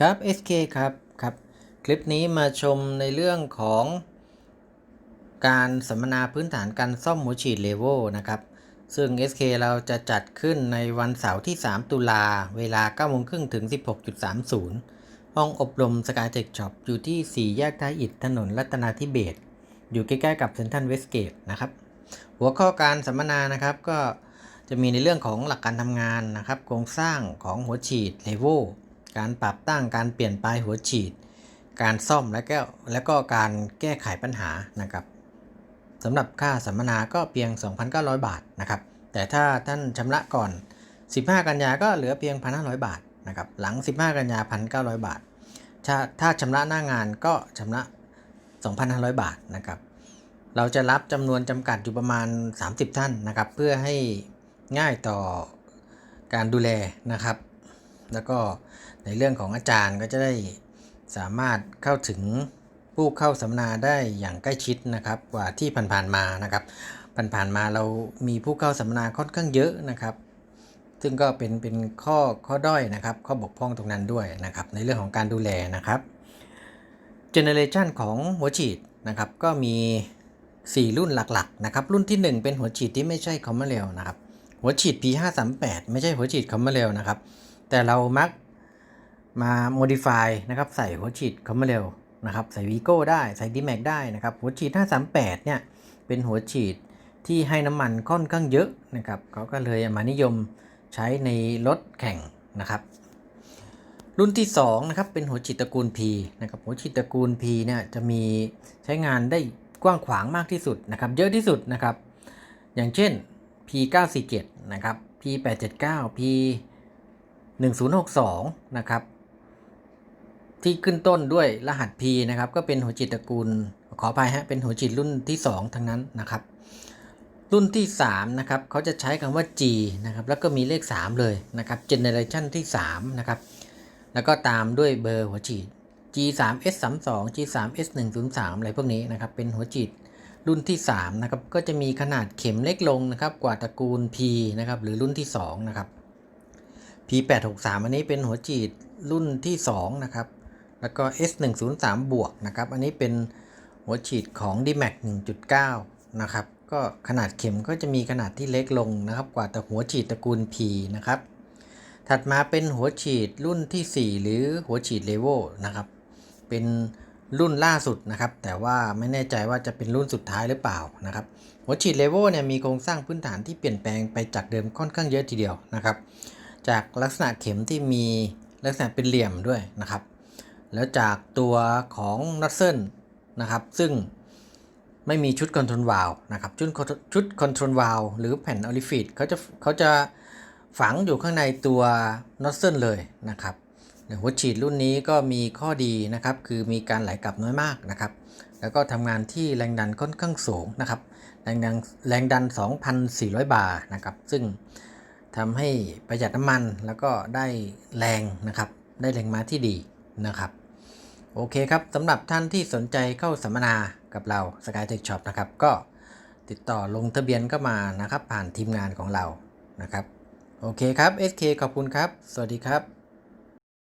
ครับ SK ครับครับ คลิปนี้มาชมในเรื่องของการสัมมนาพื้นฐานการซ่อมหัวฉีดเลเวลนะครับ ซึ่ง SK เราจะจัดขึ้นในวันเสาร์ที่ 3 ตุลาเวลา9โมงครึ่งถึง 16.30 ห้องอบรม Skytech Shop อยู่ที่ 4 แยกท้ายอิฐถนนรัตนาธิเบศอยู่ใกล้ๆกับเซ็นทรัลเวสเกตนะครับ หัวข้อการสัมมนานะครับก็จะมีในเรื่องของหลักการทำงานนะครับ โครงสร้างของหัวฉีดเลเวล การปรับตั้งการเปลี่ยนปลายหัวฉีด การซ่อมและก็แล้วก็การแก้ไขปัญหานะครับสำหรับค่าสัมมนาก็เพียง 2,900 บาทนะครับ แต่ถ้าท่านชำระก่อน 15 กันยาก็เหลือเพียง 1,500 บาทนะครับ หลัง 15 กันยา 1,900 บาท ถ้าถ้าชำระหน้างานก็ชำระ 2,500 บาทนะครับ เราจะรับจำนวนจำกัดอยู่ประมาณ 30 ท่านนะครับ เพื่อให้ง่ายต่อการดูแลนะครับ แล้วก็ในเรื่องของอาจารย์ก็จะได้สามารถเข้าถึงผู้เข้าสัมมนาได้อย่างใกล้ชิดนะครับกว่าที่ผ่านๆมานะครับผ่านๆมาเรามีผู้เข้าสัมมนาค่อนข้างเยอะนะครับ ซึ่งก็เป็นเป็นข้อข้อด้อยนะครับ ข้อบกพร่องตรงนั้นด้วยนะครับ ในเรื่องของการดูแลนะครับเจเนเรชันของหัวฉีดนะครับก็มี 4 รุ่นหลักๆนะครับรุ่นที่ 1 เป็นหัวฉีดที่ไม่ใช่คอมมอนเรลนะครับหัวฉีด P538 ไม่ใช่หัวฉีดคอมมอนเรลนะครับ แต่เรามักมา modify นะครับ ใส่หัวฉีดคอมมเรลนะครับ ใส่วีโก้ได้ ใส่ d m a x ได้นะครับ หัวฉีด 538 เนี่ย เป็นหัวฉีดที่ให้น้ำมันค่อนข้างเยอะนะครับ เขาก็เลยมานิยมใช้ในรถแข่งนะครับ รุ่นที่2นะครับ เป็นหัวฉีดตระกูล P นะครับ หัวฉีดตระกูล P เนี่ย จะมีใช้งานได้กว้างขวางมากที่สุดนะครับ เยอะที่สุดนะครับ อย่างเช่น P947 นะครับ P879 P 1062 นะครับ ที่ขึ้นต้นด้วยรหัส P นะครับ ก็เป็นหัวจิตตระกูล ขออภัยฮะ เป็นหัวจิตรุ่นที่ 2 ทั้งนั้นนะครับ รุ่นที่ 3 นะครับ เขาจะใช้คำว่า G นะครับ แล้วก็มีเลข 3 เลยนะครับ generation ที่ 3 นะครับ แล้วก็ตามด้วยเบอร์หัวฉีด G3S32 G3S103 อะไรพวกนี้นะครับ เป็นหัวฉีดรุ่นที่3นะครับ ก็จะมีขนาดเข็มเล็กลงนะครับ กว่าตระกูล P นะครับ หรือรุ่นที่2นะครับ P863 อันนี้เป็นหัวฉีดรุ่นที่ 2 นะครับ แล้วก็ S103 บวกนะครับ อันนี้เป็นหัวฉีดของ DMAX 1.9 นะครับ ก็ขนาดเข็มก็จะมีขนาดที่เล็กลงนะครับ กว่าแต่หัวฉีดตระกูล P นะครับ ถัดมาเป็นหัวฉีดรุ่นที่ 4 หรือหัวฉีดเลเวลนะครับ เป็นรุ่นล่าสุดนะครับ แต่ว่าไม่แน่ใจว่าจะเป็นรุ่นสุดท้ายหรือเปล่านะครับ หัวฉีดเลเวลเนี่ยมีโครงสร้างพื้นฐานที่เปลี่ยนแปลงไปจากเดิมค่อนข้างเยอะทีเดียวนะครับ จากลักษณะเข็มที่มีลักษณะเป็นเหลี่ยมด้วยนะครับ แล้วจากตัวของนัตเซิลนะครับ ซึ่งไม่มีชุดคอนโทรลวาลนะครับ ชุดชุดคอนโทรลวาลหรือแผ่นออลิฟิตเขาจะเขาจะฝังอยู่ข้างในตัวน็อตเซิลเลยนะครับหัวฉีดรุ่นนี้ก็มีข้อดีนะครับ คือมีการไหลกลับน้อยมากนะครับ แล้วก็ทำงานที่แรงดันค่อนข้างสูงนะครับ แรงดันแรงดัน 2,400 บาร์นะครับ ซึ่ง ทำให้ประหยัดน้ำมันแล้วก็ได้แรงนะครับ ได้แรงม้าที่ดีนะครับ โอเคครับสำหรับท่านที่สนใจเข้าสัมมนากับเรา SkyTech Shop นะครับ ก็ติดต่อลงทะเบียนก็มานะครับ ผ่านทีมงานของเรานะครับ โอเคครับ SK ขอบคุณครับ สวัสดีครับ